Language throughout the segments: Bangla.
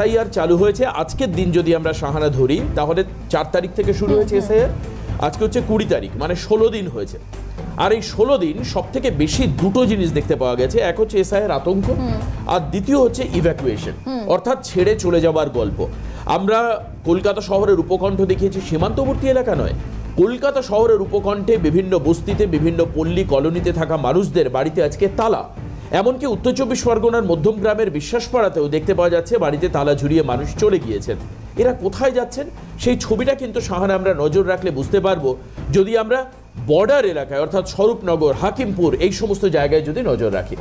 এসআইআর চালু হয়েছে। আজকের দিন যদি আমরা সাহানা ধরি তাহলে চার তারিখ থেকে শুরু হয়েছে এসআইআর। আজকে হচ্ছে কুড়ি তারিখ মানে ষোলো দিন হয়েছে। আর এই ষোলো দিন সব থেকে বেশি দুটো জিনিস দেখতে পাওয়া গেছে। এক হচ্ছে এসআইয়ের আতঙ্ক আর দ্বিতীয় হচ্ছে ইভ্যাকুয়েশন অর্থাৎ ছেড়ে চলে যাওয়ার গল্প। আমরা কলকাতা শহরের উপকণ্ঠ দেখিয়েছি সীমান্তবর্তী এলাকা নয়। কলকাতা শহরের উপকণ্ঠে বিভিন্ন বস্তিতে বিভিন্ন পল্লী কলোনিতে থাকা মানুষদের বাড়িতে আজকে তালা। এমনকি উত্তর চব্বিশ পরগনার মধ্যম গ্রামের বিশ্বাসপাড়াতেও দেখতে পাওয়া যাচ্ছে বাড়িতে তালা ঝুরিয়ে মানুষ চলে গিয়েছেন। এরা কোথায় যাচ্ছেন? সেই ছবিটা কিন্তু সাহানা আমরা নজর রাখলে বুঝতে পারব। যদি আমরা বর্ডার এলাকায়, অর্থাৎ স্বরূপনগর, হাকিমপুর, এই সমস্ত জায়গায় যদি নজর রাখি।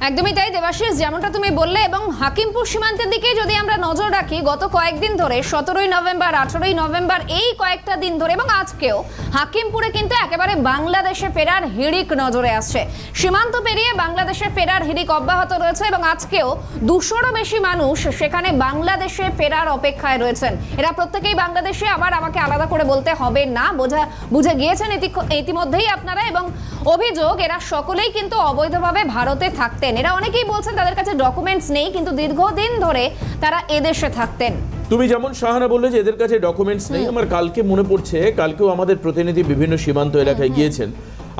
একদমই তাই, দেবাশিস, যেমনটা তুমি বললে, এবং হাকিমপুর সীমান্তের দিকে যদি আমরা নজর রাখি, গত কয়েকদিন ধরে, সতেরোই নভেম্বর, আঠেরোই নভেম্বর, এই কয়েকটা দিন ধরে, এবং আজকেও, হাকিমপুরে কিন্তু একেবারে বাংলাদেশে ফেরার হিড়িক নজরে আসছে। সীমান্ত পেরিয়ে বাংলাদেশে ফেরার হিড়িক অব্যাহত রয়েছে, এবং আজকেও দুশোরও বেশি মানুষ সেখানে বাংলাদেশে ফেরার অপেক্ষায় রয়েছেন। এরা প্রত্যেকেই বাংলাদেশে, আবার আমাকে আলাদা করে বলতে হবে না, বোঝা, বুঝে গিয়েছেন ইতি- ইতিমধ্যেই আপনারা, এবং অভিযোগ, এরা সকলেই কিন্তু অবৈধভাবে ভারতে থাকতেন। এরা অনেকেই বলছেন তাদের কাছে ডকুমেন্টস নেই কিন্তু দীর্ঘদিন ধরে তারা এদেশে থাকতেন। তুমি যেমন সাহানা বললে যে এদের কাছে ডকুমেন্টস নেই আমার কালকে মনে পড়ছে কালকেও আমাদের প্রতিনিধি বিভিন্ন সীমান্ত এলাকায় গিয়েছেন।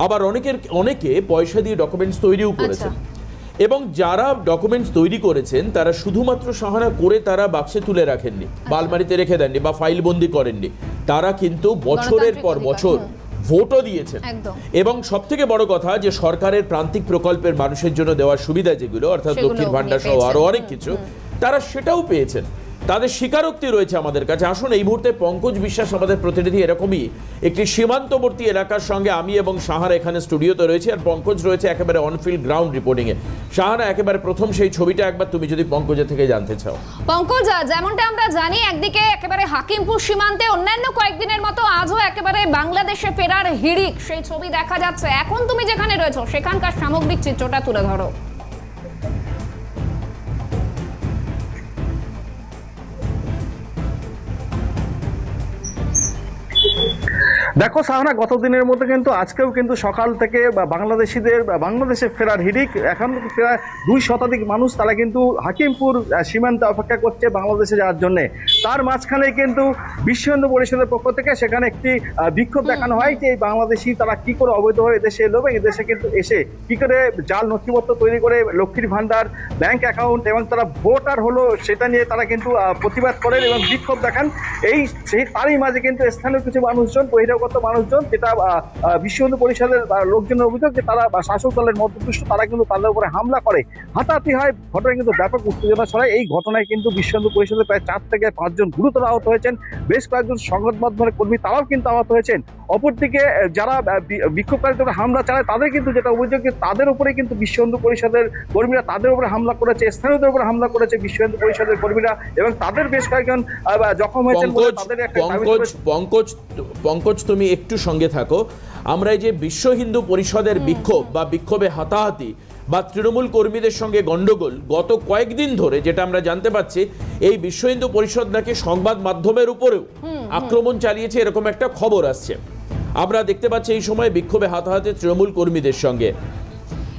আবার অনেকের অনেকে পয়সা দিয়ে ডকুমেন্টস তৈরিও করেছেন। এবং যারা ডকুমেন্টস তৈরি করেছেন তারা শুধুমাত্র সাহানা করে তারা বাক্সে তুলে রাখেননি বা আলমারিতে রেখে দেননি বা ফাইল বন্দি করেননি। তারা কিন্তু বছরের পর বছর ভোটও দিয়েছেন। এবং সব থেকে বড় কথা যে সরকারের প্রান্তিক প্রকল্পের মানুষের জন্য দেওয়ার সুবিধা যেগুলো অর্থাৎ দক্ষিণ ভান্ডার সহ আরও অনেক কিছু তারা সেটাও পেয়েছেন। তাদের স্বীকারোক্তি রয়েছে আমাদের কাছে। আসুন, এই মুহূর্তে পঙ্কজ বিশ্বাস আমাদের প্রতিনিধি, এরকমই একটি সীমান্তবর্তী এলাকার সঙ্গে আমি এবং সাহারা এখানে স্টুডিওতে রয়েছে আর পঙ্কজ রয়েছে একেবারে অনফিল্ড গ্রাউন্ড রিপোর্টিং এ সাহারা, একেবারে প্রথম সেই ছবিটা একবার তুমি যদি পঙ্কজের থেকে জানতে চাও। পঙ্কজ যেমনটা আমরা জানি, একদিকে একেবারে হাকিমপুর সীমান্তে, অন্যান্য কয়েকদিনের মতো আজও একেবারে বাংলাদেশে ফেরার হিড়িক। সেই ছবি দেখা যাচ্ছে। এখন তুমি যেখানে রয়েছো, সেখানকার সামগ্রিক চিত্রটা তুলে ধরো। দেখো সাহানা গত দিনের মধ্যে কিন্তু আজকেও কিন্তু সকাল থেকে বাংলাদেশিদের বাংলাদেশে ফেরার হিড়িক এখন প্রায় দুই শতাধিক মানুষ তারা কিন্তু হাকিমপুর সীমান্তে অপেক্ষা করছে বাংলাদেশে যাওয়ার জন্য। তার মাঝখানে কিন্তু বিশ্ব হিন্দু পরিষদের পক্ষ থেকে সেখানে একটি বিক্ষোভ দেখানো হয় যে এই বাংলাদেশি তারা কি করে অবৈধ অবৈধভাবে দেশে এলো এবং এদেশে কিন্তু এসে কি করে জাল নথিপত্র তৈরি করে লক্ষ্মীর ভান্ডার ব্যাংক অ্যাকাউন্ট এবং তারা ভোটার হলো সেটা নিয়ে তারা কিন্তু প্রতিবাদ করেন এবং বিক্ষোভ দেখান। এই সেই তারই মাঝে কিন্তু স্থানীয় কিছু মানুষজন বহিরাগত মানুষজন যেটা বিশ্ব হিন্দু পরিষদের লোকজনের অভিযোগ যে তারা শাসক দলের মধ্যপুষ্ট তারা কিন্তু তাদের উপরে হামলা করে। হাতাহাতি হয় ঘটনায় কিন্তু ব্যাপক উত্তেজনা ছড়ায়। এই ঘটনায় কিন্তু বিশ্ব হিন্দু পরিষদের প্রায় চার থেকে পাঁচজন গুরুতর আহত হয়েছেন। বেশ কয়েকজন সংবাদ মাধ্যমের কর্মী তারাও কিন্তু আহত হয়েছেন। অপরদিকে যারা বিক্ষোভকারীদের হামলা চালায় তাদের কিন্তু যেটা অভিযোগ যে তাদের উপরে কিন্তু বিশ্ব হিন্দু পরিষদের কর্মীরা তাদের উপরে হামলা করেছে স্থানীয়দের উপরে হামলা করেছে বিশ্ব হিন্দু পরিষদের কর্মীরা এবং তাদের বেশ কয়েকজন জখম হয়েছেন পঙ্কজ পঙ্কজ পঙ্কজ তুমি একটু সঙ্গে থাকো। আমরা এই যে বিশ্ব হিন্দু পরিষদের বিক্ষোভ বা বিক্ষোভে হাতাহাতি বা তৃণমূল কর্মীদের সঙ্গে গণ্ডগোল গত কয়েকদিন ধরে যেটা আমরা জানতে পাচ্ছি এই বিশ্ব হিন্দু পরিষদ নাকি সংবাদ মাধ্যমের উপরেও আক্রমণ চালিয়েছে এরকম একটা খবর আসছে। আমরা দেখতে পাচ্ছি এই সময় বিক্ষোভে হাতাহাতি তৃণমূল কর্মীদের সঙ্গে।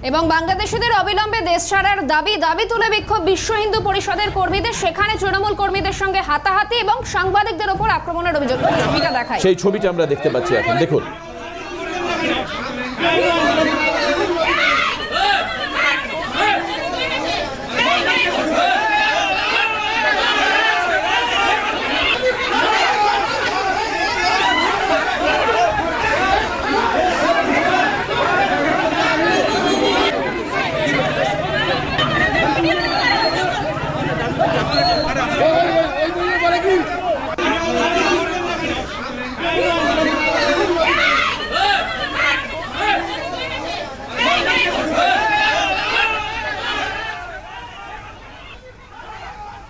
এবং বাংলাদেশিদের অবিলম্বে দেশ ছাড়ার দাবি দাবি তুলে বিক্ষোভ বিশ্ব হিন্দু পরিষদের কর্মীদের। সেখানে তৃণমূল কর্মীদের সঙ্গে হাতাহাতি এবং সাংবাদিকদের ওপর আক্রমণের অভিযোগ। ছবিটা দেখায় সেই ছবিটা আমরা দেখতে পাচ্ছি এখন। দেখুন।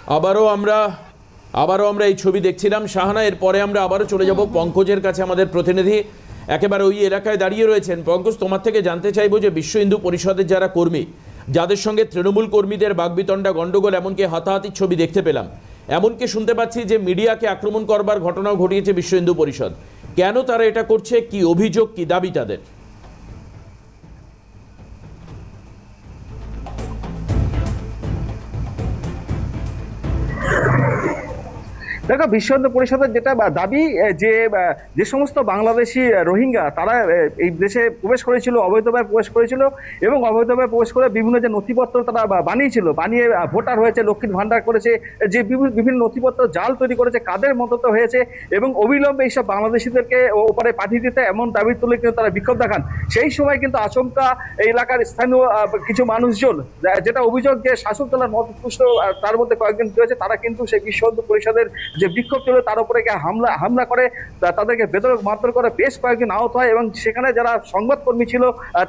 আবারও আমরা আবারও আমরা এই ছবি দেখছিলাম। শাহানা, এরপরে আমরা আবারও চলে যাব পঙ্কজের কাছে, আমাদের প্রতিনিধি। একেবারে ওই এলাকায় দাঁড়িয়ে রয়েছেন। পঙ্কজ, তোমার থেকে জানতে চাইব যে বিশ্ব হিন্দু পরিষদের যারা কর্মী, যাদের সঙ্গে তৃণমূল কর্মীদের বাগবিতণ্ডা, গণ্ডগোল, এমনকি হাতাহাতির ছবি দেখতে পেলাম। এমনকি শুনতে পাচ্ছি যে মিডিয়াকে আক্রমণ করবার ঘটনাও ঘটিয়েছে বিশ্ব হিন্দু পরিষদ। কেন তারা এটা করছে? কি অভিযোগ, কি দাবি তাদের? দেখো বিশ্ব হিন্দু পরিষদের যেটা দাবি যে যে সমস্ত বাংলাদেশি রোহিঙ্গা, তারা এই দেশে প্রবেশ করেছিল অবৈধভাবে প্রবেশ করেছিল এবং অবৈধভাবে প্রবেশ করে বিভিন্ন যে নথিপত্র তারা বানিয়েছিল, বানিয়ে ভোটার হয়েছে, লক্ষ্মীর ভান্ডার করেছে যে বিভিন্ন নথিপত্র জাল তৈরি করেছে, কাদের মদত হয়েছে এবং অবিলম্বে এইসব বাংলাদেশিদেরকে ওপারে পাঠিয়ে দিতে এমন দাবি তুলে কিন্তু তারা বিক্ষোভ দেখান। সেই সময় কিন্তু আচমকা এই এলাকার স্থানীয় কিছু মানুষজন যেটা অভিযোগ যে শাসক দলের মতপুষ্ট তার মধ্যে কয়েকজন রয়েছে, তারা কিন্তু সেই বিশ্ব হিন্দু পরিষদের যে বিক্ষোভ ছিল তার উপরে হামলা হামলা করে তাদেরকে বেদরক মারধর করে বেশ কয়েকজন আহত হয় এবং সেখানে যারা সংবাদকর্মী ছিল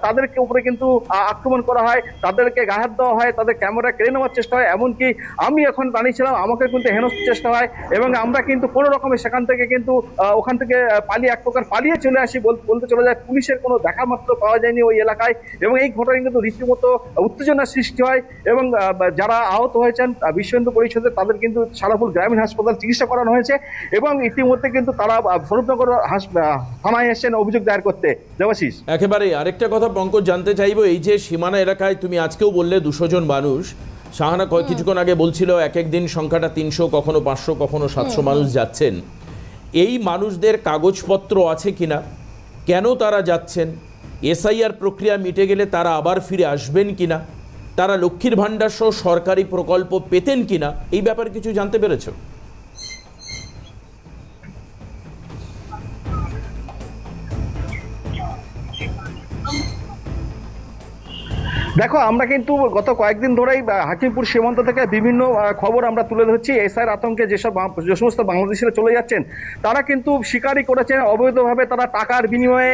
তাদেরকে উপরে কিন্তু আক্রমণ করা হয়, তাদেরকে গাহাত দেওয়া হয়, তাদের ক্যামেরা কেড়ে নেওয়ার চেষ্টা হয়, এমনকি আমি এখন দাঁড়িয়েছিলাম, আমাকে কিন্তু হেনস্থ চেষ্টা হয় এবং আমরা কিন্তু কোনো রকমের সেখান থেকে কিন্তু ওখান থেকে পালিয়ে এক প্রকার পালিয়ে চলে আসি বল- বলতে চলে যায়, পুলিশের কোনো দেখা মাত্র পাওয়া যায়নি ওই এলাকায় এবং এই ঘটনায় কিন্তু রীতিমতো উত্তেজনার সৃষ্টি হয় এবং যারা আহত হয়েছেন বিশ্ব হিন্দু পরিষদের, তাদের কিন্তু সারাফুল গ্রামীণ হাসপাতাল চিকিৎসা করানো হয়েছে এবং ইতিমধ্যে কিন্তু তারা স্বরূপনগর থানায় এসেছেন অভিযোগ দায়ের করতে। দেবাশিস একেবারে আরেকটা কথা পঙ্কজ জানতে চাইব এই যে সীমানা এলাকায় তুমি আজকেও বললে দুশো জন মানুষ সাহানা কয়েক কিছুক্ষণ আগে বলছিল এক এক দিন সংখ্যাটা তিনশো কখনো পাঁচশো কখনো সাতশো মানুষ যাচ্ছেন। এই মানুষদের কাগজপত্র আছে কিনা? কেন তারা যাচ্ছেন? এসআইআর প্রক্রিয়া মিটে গেলে তারা আবার ফিরে আসবেন কিনা? তারা লক্ষ্মীর ভাণ্ডার সহ সরকারি প্রকল্প পেতেন কিনা? এই ব্যাপারে কিছু জানতে পেরেছ? দেখো, আমরা কিন্তু গত কয়েকদিন ধরেই হাকিমপুর সীমান্ত থেকে বিভিন্ন খবর আমরা তুলে ধরছি। এসআর আতঙ্কে যেসব যে সমস্ত বাংলাদেশিরা চলে যাচ্ছেন, তারা কিন্তু শিকারই করেছেন। অবৈধভাবে তারা টাকার বিনিময়ে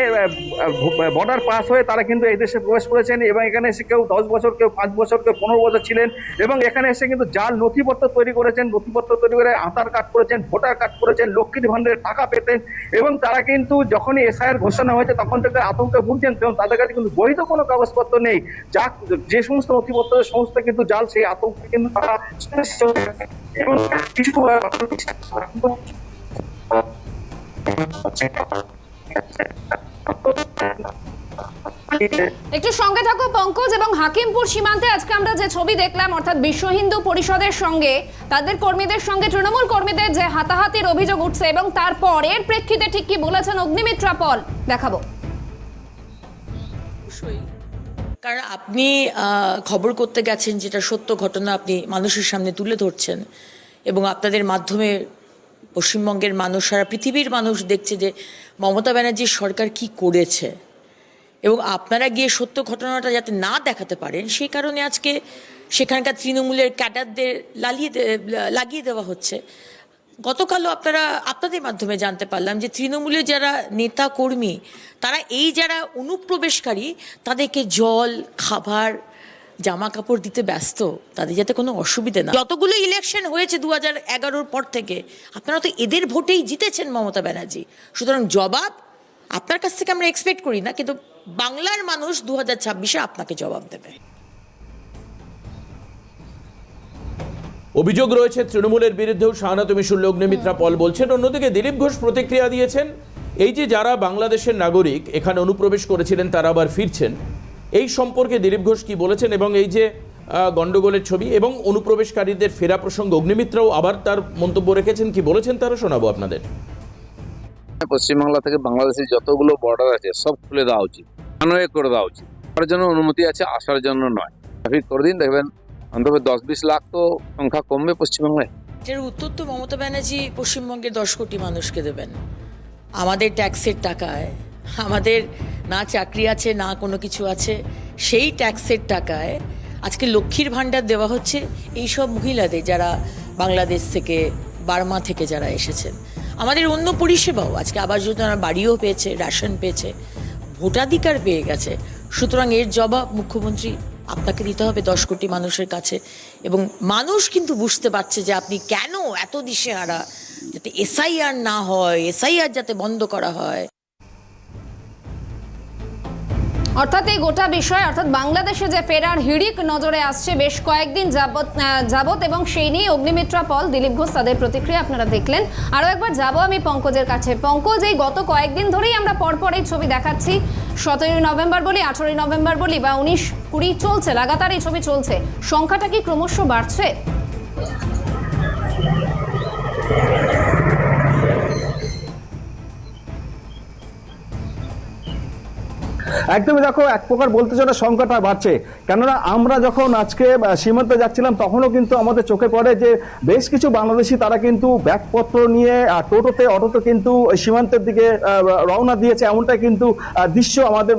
বর্ডার পাস হয়ে তারা কিন্তু এই দেশে প্রবেশ করেছেন এবং এখানে এসে কেউ দশ বছর, কেউ পাঁচ বছর, কেউ পনেরো বছর ছিলেন এবং এখানে এসে কিন্তু জাল নথিপত্র তৈরি করেছেন। নথিপত্র তৈরি করে আধার কার্ড করেছেন, ভোটার কার্ড করেছেন, লক্ষ্মীর ভান্ডারের টাকা পেতেন এবং তারা কিন্তু যখনই এসআইয়ের ঘোষণা হয়েছে, তখন থেকে আতঙ্কে ভুগছেন। তখন তাদের কাছে কিন্তু বৈধ কোনো কাগজপত্র নেই। যা যে সমস্ত নথিপত্র সমস্ত কিন্তু জাল সেই আতঙ্কে কিন্তু তারা এবং কিছু একটু সঙ্গে থাকো পঙ্কজ এবং হাকিমপুর সীমান্তে আজকে আমরা যে ছবি দেখলাম অর্থাৎ বিশ্ব হিন্দু পরিষদের সঙ্গে তাদের কর্মীদের সঙ্গে তৃণমূল কর্মীদের যে হাতাহাতির অভিযোগ উঠছে এবং তারপর এর প্রেক্ষিতে ঠিক কি বলেছেন অগ্নিমিত্রা পল দেখাবো। অবশ্যই। কারণ আপনি খবর করতে গেছেন যেটা সত্য ঘটনা আপনি মানুষের সামনে তুলে ধরছেন এবং আপনাদের মাধ্যমে পশ্চিমবঙ্গের মানুষ, সারা পৃথিবীর মানুষ দেখছে যে মমতা ব্যানার্জির সরকার কি করেছে এবং আপনারা গিয়ে সত্য ঘটনাটা যাতে না দেখাতে পারেন, সেই কারণে আজকে সেখানকার তৃণমূলের ক্যাডারদের লালিয়ে লাগিয়ে দেওয়া হচ্ছে। গতকালও আপনারা আপনাদের মাধ্যমে জানতে পারলাম যে তৃণমূলের যারা নেতা কর্মী, তারা এই যারা অনুপ্রবেশকারী, তাদেরকে জল, খাবার জামা কাপড় দিতে ব্যস্ত, তাদের যাতে কোনো অসুবিধা না যতগুলো ইলেকশন হয়েছে দু হাজার এগারোর পর থেকে, আপনারা তো এদের ভোটেই জিতেছেন মমতা ব্যানার্জি। সুতরাং জবাব আপনার কাছ থেকে আমরা এক্সপেক্ট করি না, কিন্তু বাংলার মানুষ দু হাজার ছাব্বিশে আপনাকে জবাব দেবে। অভিযোগ রয়েছে তৃণমূলের বিরুদ্ধেও শাহানা তুমি শুনলে অগ্নিমিত্রা পল বলছেন। অন্যদিকে দিলীপ ঘোষ প্রতিক্রিয়া দিয়েছেন এই যে যারা বাংলাদেশের নাগরিক এখানে অনুপ্রবেশ করেছিলেন তারা আবার ফিরছেন। এই সম্পর্কে দিলীপ ঘোষ কি বলেছেন এবং এই যে আহ, গন্ডগোলের ছবি এবং অনুপ্রবেশকারীদের ফেরা প্রসঙ্গ অগ্নিমিত্রাও আবার তার মন্তব্য রেখেছেন কি বলেছেন তারা শোনাবো আপনাদের। পশ্চিমবাংলা থেকে বাংলাদেশের যতগুলো বর্ডার আছে সব খুলে দেওয়া উচিত। করে দেওয়া উচিত। তার জন্য অনুমতি আছে আসার জন্য নয়। ট্রাফিক করে দিন দেখবেন অন্তত দশ বিশ লাখ তো সংখ্যা কমবে পশ্চিমবঙ্গে। এটার উত্তর তো মমতা ব্যানার্জি পশ্চিমবঙ্গের দশ কোটি মানুষকে দেবেন। আমাদের ট্যাক্সের টাকায়, আমাদের না চাকরি আছে, না কোনো কিছু আছে, সেই ট্যাক্সের টাকায় আজকে লক্ষ্মীর ভাণ্ডার দেওয়া হচ্ছে এই সব মহিলাদের যারা বাংলাদেশ থেকে, বার্মা থেকে যারা এসেছেন। আমাদের অন্য পরিষেবাও আজকে আবাস যোজনার বাড়িও পেয়েছে, রেশন পেয়েছে, ভোটাধিকার পেয়ে গেছে। সুতরাং এর জবাব মুখ্যমন্ত্রী আপনাকে দিতে হবে দশ কোটি মানুষের কাছে। এবং মানুষ কিন্তু বুঝতে পারছে যে আপনি কেন এত দিশেহারা, যাতে এসআইআর না হয়, এসআইআর যাতে বন্ধ করা হয়। অর্থাৎ এই গোটা বিষয়, অর্থাৎ বাংলাদেশে যে ফেরার হিড়িক নজরে আসছে, বেশ কয়েকদিন যাবত যাবত এবং সেই নিয়ে অগ্নিমিত্রা পল, দিলীপ ঘোষ তাদের প্রতিক্রিয়া আপনারা দেখলেন। আরও একবার যাব আমি পঙ্কজের কাছে। পঙ্কজ, এই গত কয়েকদিন ধরেই আমরা পরপর এই ছবি দেখাচ্ছি। সতেরোই নভেম্বর বলি, আঠেরোই নভেম্বর বলি বা উনিশ কুড়ি চলছে, লাগাতার এই ছবি চলছে। সংখ্যাটা কি ক্রমশ বাড়ছে? একদমই দেখো, এক প্রকার বলতে না সংখ্যাটা বাড়ছে। কেননা আমরা যখন আজকে সীমান্তে যাচ্ছিলাম, তখনও কিন্তু আমাদের চোখে পড়ে যে বেশ কিছু বাংলাদেশি তারা কিন্তু ব্যাগপত্র নিয়ে টোটোতে, অটোতে কিন্তু সীমান্তের দিকে রওনা দিয়েছে। এমনটাই কিন্তু দৃশ্য আমাদের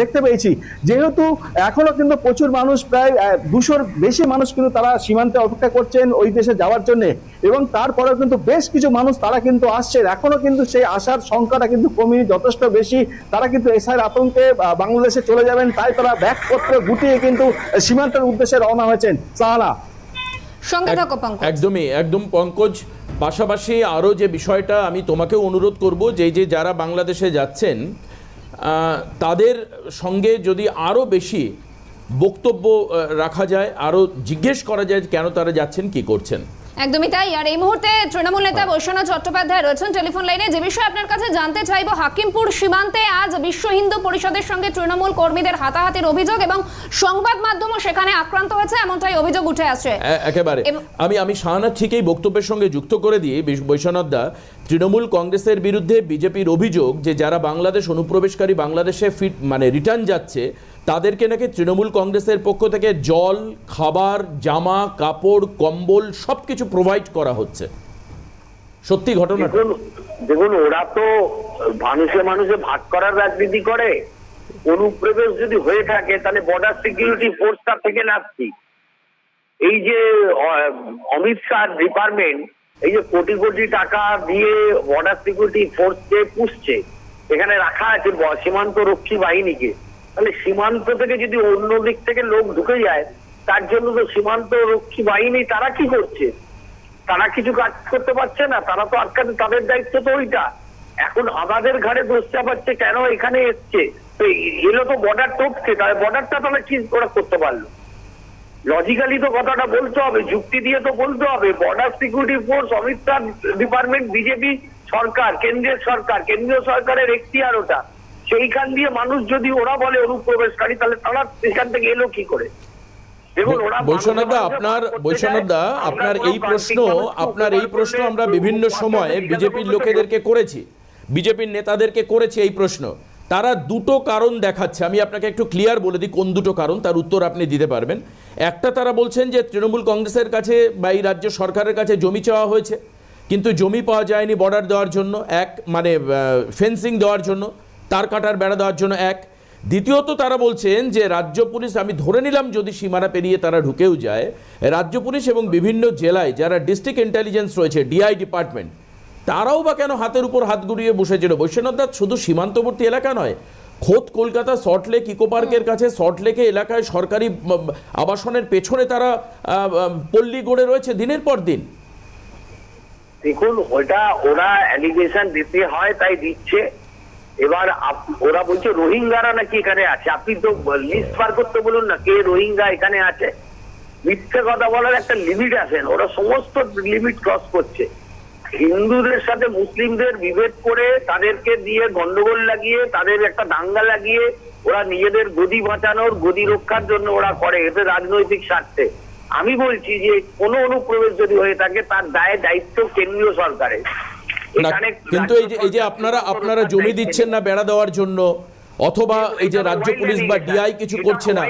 দেখতে পেয়েছি। যেহেতু এখনও কিন্তু প্রচুর মানুষ প্রায় দুশোর বেশি মানুষ কিন্তু তারা সীমান্তে অপেক্ষা করছেন ওই দেশে যাওয়ার জন্য। এবং তারপরেও কিন্তু বেশ কিছু মানুষ তারা কিন্তু আসছে এখনও কিন্তু সেই আসার সংখ্যাটা কিন্তু কমিয়ে যথেষ্ট বেশি। তারা কিন্তু এসআইয়ের আতঙ্কে বাংলাদেশে চলে যাবেন তাই তারা ব্যাগপত্র গুটিয়ে কিন্তু সীমান্তের উদ্দেশ্যে রওনা হয়েছেন। এক- একদমই একদম পঙ্কজ। পাশাপাশি আরও যে বিষয়টা আমি তোমাকেও অনুরোধ করব যে যে যারা বাংলাদেশে যাচ্ছেন আহ, তাদের সঙ্গে যদি আরও বেশি বক্তব্য রাখা যায় আরও জিজ্ঞেস করা যায় কেন তারা যাচ্ছেন কি করছেন। একদমই তাই। আর এই মুহূর্তে তৃণমূল নেতা বৈশ্বনাথ চট্টোপাধ্যায় রয়েছেন টেলিফোন লাইনে। যে বিষয়ে আপনার কাছে জানতে চাইব হাকিমপুর সীমান্তে আজ বিশ্ব হিন্দু পরিষদের সঙ্গে তৃণমূল কর্মীদের হাতাহাতির অভিযোগ এবং সংবাদ মাধ্যমও সেখানে আক্রান্ত হয়েছে এমনটাই অভিযোগ উঠে আসছে। একেবারে। আমি আমি শাহানা ঠিকই বক্তব্যের সঙ্গে যুক্ত করে দিয়ে বৈশ্বনাথ দা তৃণমূল কংগ্রেসের বিরুদ্ধে বিজেপির অভিযোগ যে যারা বাংলাদেশ অনুপ্রবেশকারী বাংলাদেশে ফিট মানে রিটার্ন যাচ্ছে, তাদেরকে নাকি তৃণমূল কংগ্রেসের পক্ষ থেকে জল, খাবার, জামা, কাপড়, কম্বল সব কিছু প্রোভাইড করা হচ্ছে। সত্যি ঘটনা দেখুন ওরা তো মানুষে মানুষে ভাগ করার রাজনীতি করে। অনুপ্রবেশ যদি হয়ে থাকে, তাহলে বর্ডার সিকিউরিটি ফোর্সটা থেকে নাচ্ছি এই যে অমিত শাহ ডিপার্টমেন্ট এই যে কোটি কোটি টাকা দিয়ে বর্ডার সিকিউরিটি ফোর্সকে পুষছে, এখানে রাখা আছে সীমান্ত রক্ষী বাহিনীকে। তাহলে সীমান্ত থেকে যদি অন্য দিক থেকে লোক ঢুকে যায়, তার জন্য তো সীমান্ত রক্ষী বাহিনী তারা কি করছে? তারা কিছু কাজ করতে পারছে না, তারা তো আটকাতে তাদের দায়িত্ব তো ওইটা। এখন আমাদের ঘাড়ে দোষ চাপাচ্ছে, কেন এখানে এসছে? তো এলো তো বর্ডার টপছে তাহলে বর্ডারটা তাহলে কি ওরা করতে পারল? লজিক্যালি তো কথাটা বলতে হবে যুক্তি দিয়ে তো বলতে হবে। Border security force Amit Shah department BJP সরকার কেন্দ্রীয় সরকার কেন্দ্রীয় সরকারের এখতিয়ার ওটা। সেইখান দিয়ে মানুষ যদি ওরা বলে অনুপ্রবেশকারী তাহলে তারা সেখান থেকে এলো কি করে? আপনার আপনার এই প্রশ্ন আপনার এই প্রশ্ন আমরা বিভিন্ন সময়ে বিজেপির লোকেদেরকে করেছি। বিজেপির নেতাদেরকে করেছি এই প্রশ্ন। তারা দুটো কারণ দেখাচ্ছে। আমি আপনাকে একটু ক্লিয়ার বলে দিই কোন দুটো কারণ তার উত্তর আপনি দিতে পারবেন। একটা তারা বলছেন যে তৃণমূল কংগ্রেসের কাছে বা এই রাজ্য সরকারের কাছে জমি চাওয়া হয়েছে, কিন্তু জমি পাওয়া যায়নি বর্ডার দেওয়ার জন্য, এক মানে ফেন্সিং দেওয়ার জন্য, তার কাটার বেড়া দেওয়ার জন্য এক। দ্বিতীয়ত তারা বলছেন যে রাজ্য পুলিশ, আমি ধরে নিলাম যদি সীমানা পেরিয়ে তারা ঢুকেও যায়, রাজ্য পুলিশ এবং বিভিন্ন জেলায় যারা ডিস্ট্রিক্ট ইন্টেলিজেন্স রয়েছে ডিআই ডিপার্টমেন্ট তারাও বা কেন হাতের উপর হাত গুড়িয়ে বসেছিল? বৈশ্বনাথ দাস শুধু সীমান্তবর্তী এলাকা নয় খোদ কলকাতা সল্টলেক ইকো পার্কের কাছে সল্টলেকে এলাকায় সরকারি আবাসনের পেছনে তারা পল্লী গড়ে রয়েছে দিনের পর দিন। দেখুন ওটা ওরা অ্যালিগেশন দিতে হয় তাই দিচ্ছে। এবার ওরা বলছে রোহিঙ্গারা নাকি এখানে আছে? আপনি তো লিস্ট বার করতে বলুন না কে রোহিঙ্গা এখানে আছে? মিথ্যে কথা বলার একটা লিমিট আছে ওরা সমস্ত লিমিট ক্রস করছে। হিন্দুদের সাথে মুসলিমদের বিভেদ করে তাদেরকে দিয়ে গন্ডগোল লাগিয়ে তাদের একটা দাঙ্গা লাগিয়ে ওরা নিজেদের গদি বাঁচানোর গদি রক্ষার জন্য ওরা করে। এতে রাজনৈতিক স্বার্থে। আমি বলছি যে কোনো অনুপ্রবেশ যদি হয়ে থাকে তার দায় দায়িত্ব কেন্দ্রীয় সরকারের। কিন্তু এই যে আপনারা আপনারা জমি দিচ্ছেন না বেড়া দেওয়ার জন্য অথবা এই যে রাজ্য পুলিশ বা ডিআই কিছু করছে না।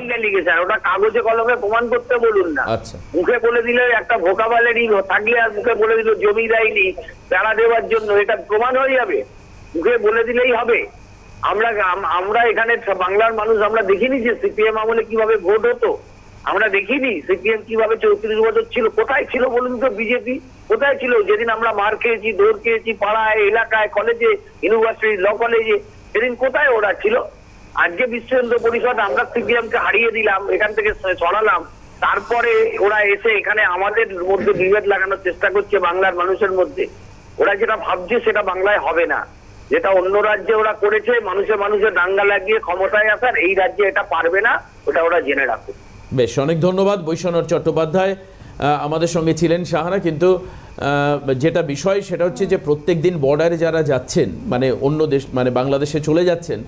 ওটা কাগজে কলমে প্রমাণ করতে বলুন না। আচ্ছা। মুখে বলে দিলে একটা ভোকাবালেরই থাকলে আর মুখে বলে দিল জমি দেয়নি বেড়া দেওয়ার জন্য এটা প্রমাণ হয়ে যাবে। মুখে বলে দিলেই হবে। আমরা আমরা এখানে বাংলার মানুষ আমরা দেখিনি যে সিপিএম আমলে কীভাবে ভোট হতো। আমরা দেখিনি সিপিএম কীভাবে চৌত্রিশ বছর ছিল, কোথায় ছিল বলুন তো বিজেপি? কোথায় ছিল? যেদিন আমরা মার খেয়েছি, দৌড় খেয়েছি, পাড়ায়, এলাকায় কলেজে ইউনিভার্সিটি ল কলেজে সেদিন কোথায় ওরা ছিল? আজকে বিশ্ব হিন্দু পরিষদ, আমরা সিপিএম কে হারিয়ে দিলাম, এখান থেকে সরালাম। তারপরে ওরা এসে এখানে আমাদের মধ্যে বিভেদ লাগানোর চেষ্টা করছে বাংলার মানুষের মধ্যে। ওরা যেটা ভাবছে সেটা বাংলায় হবে না। যেটা অন্য রাজ্যে ওরা করেছে মানুষের মানুষের দাঙ্গা লাগিয়ে ক্ষমতায় আসার, এই রাজ্যে এটা পারবে না, ওটা ওরা জেনে রাখুক। বেশ অনেক ধন্যবাদ বৈশ্বনাথ চট্টোপাধ্যায়। আমাদের সঙ্গে ছিলেন সাহারা কিন্তু যেটা বিষয় সেটা হচ্ছে যে প্রত্যেক দিন বর্ডারে যারা যাচ্ছেন মানে অন্য দেশ মানে বাংলাদেশে চলে যাচ্ছেন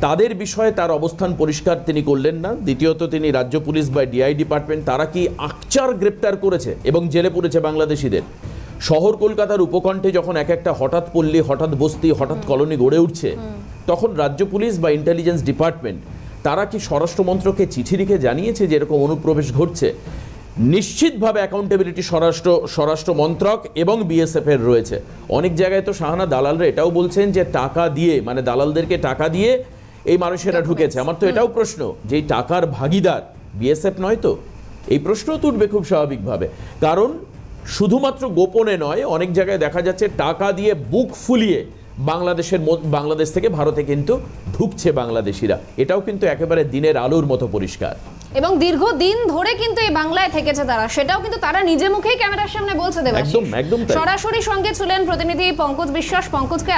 তাদের বিষয়ে তার অবস্থান পরিষ্কার তিনি করলেন না। দ্বিতীয়ত তিনি রাজ্য পুলিশ বা ডিআই ডিপার্টমেন্ট তারা কি আকচার গ্রেপ্তার করেছে এবং জেলে পড়েছে বাংলাদেশিদের? শহর কলকাতার উপকণ্ঠে যখন এক একটা হঠাৎ পল্লী হঠাৎ বস্তি হঠাৎ কলোনি গড়ে উঠছে তখন রাজ্য পুলিশ বা ইন্টেলিজেন্স ডিপার্টমেন্ট তারা কি স্বরাষ্ট্র মন্ত্রকে চিঠি লিখে জানিয়েছে যে এরকম অনুপ্রবেশ ঘটছে? নিশ্চিতভাবে অ্যাকাউন্টেবিলিটি স্বরাষ্ট্র স্বরাষ্ট্র মন্ত্রক এবং বিএসএফ এর রয়েছে। অনেক জায়গায় তো শাহানা দালালরা এটাও বলছেন যে টাকা দিয়ে মানে দালালদেরকে টাকা দিয়ে এই মানুষেরা ঢুকেছে। আমার তো এটাও প্রশ্ন যে টাকার ভাগিদার বিএসএফ নয় তো? এই প্রশ্নও তুলবে খুব স্বাভাবিকভাবে। কারণ শুধুমাত্র গোপনে নয় অনেক জায়গায় দেখা যাচ্ছে টাকা দিয়ে বুক ফুলিয়ে বাংলাদেশের বাংলাদেশ থেকে ভারতে কিন্তু ঢুকছে বাংলাদেশিরা। এটাও কিন্তু একেবারে দিনের আলোর মতো পরিষ্কার। এবং দীর্ঘদিন ধরে কিন্তু এই বাংলায় থেকেছে তারা। সেটাও কিন্তু তারা নিজে মুখেই ক্যামেরার সামনে বলছে দেবাশিস। একদম, একদম সরাসরি সঙ্গে ছিলেন প্রতিনিধি পঙ্কজ বিশ্বাস। পঙ্কজকে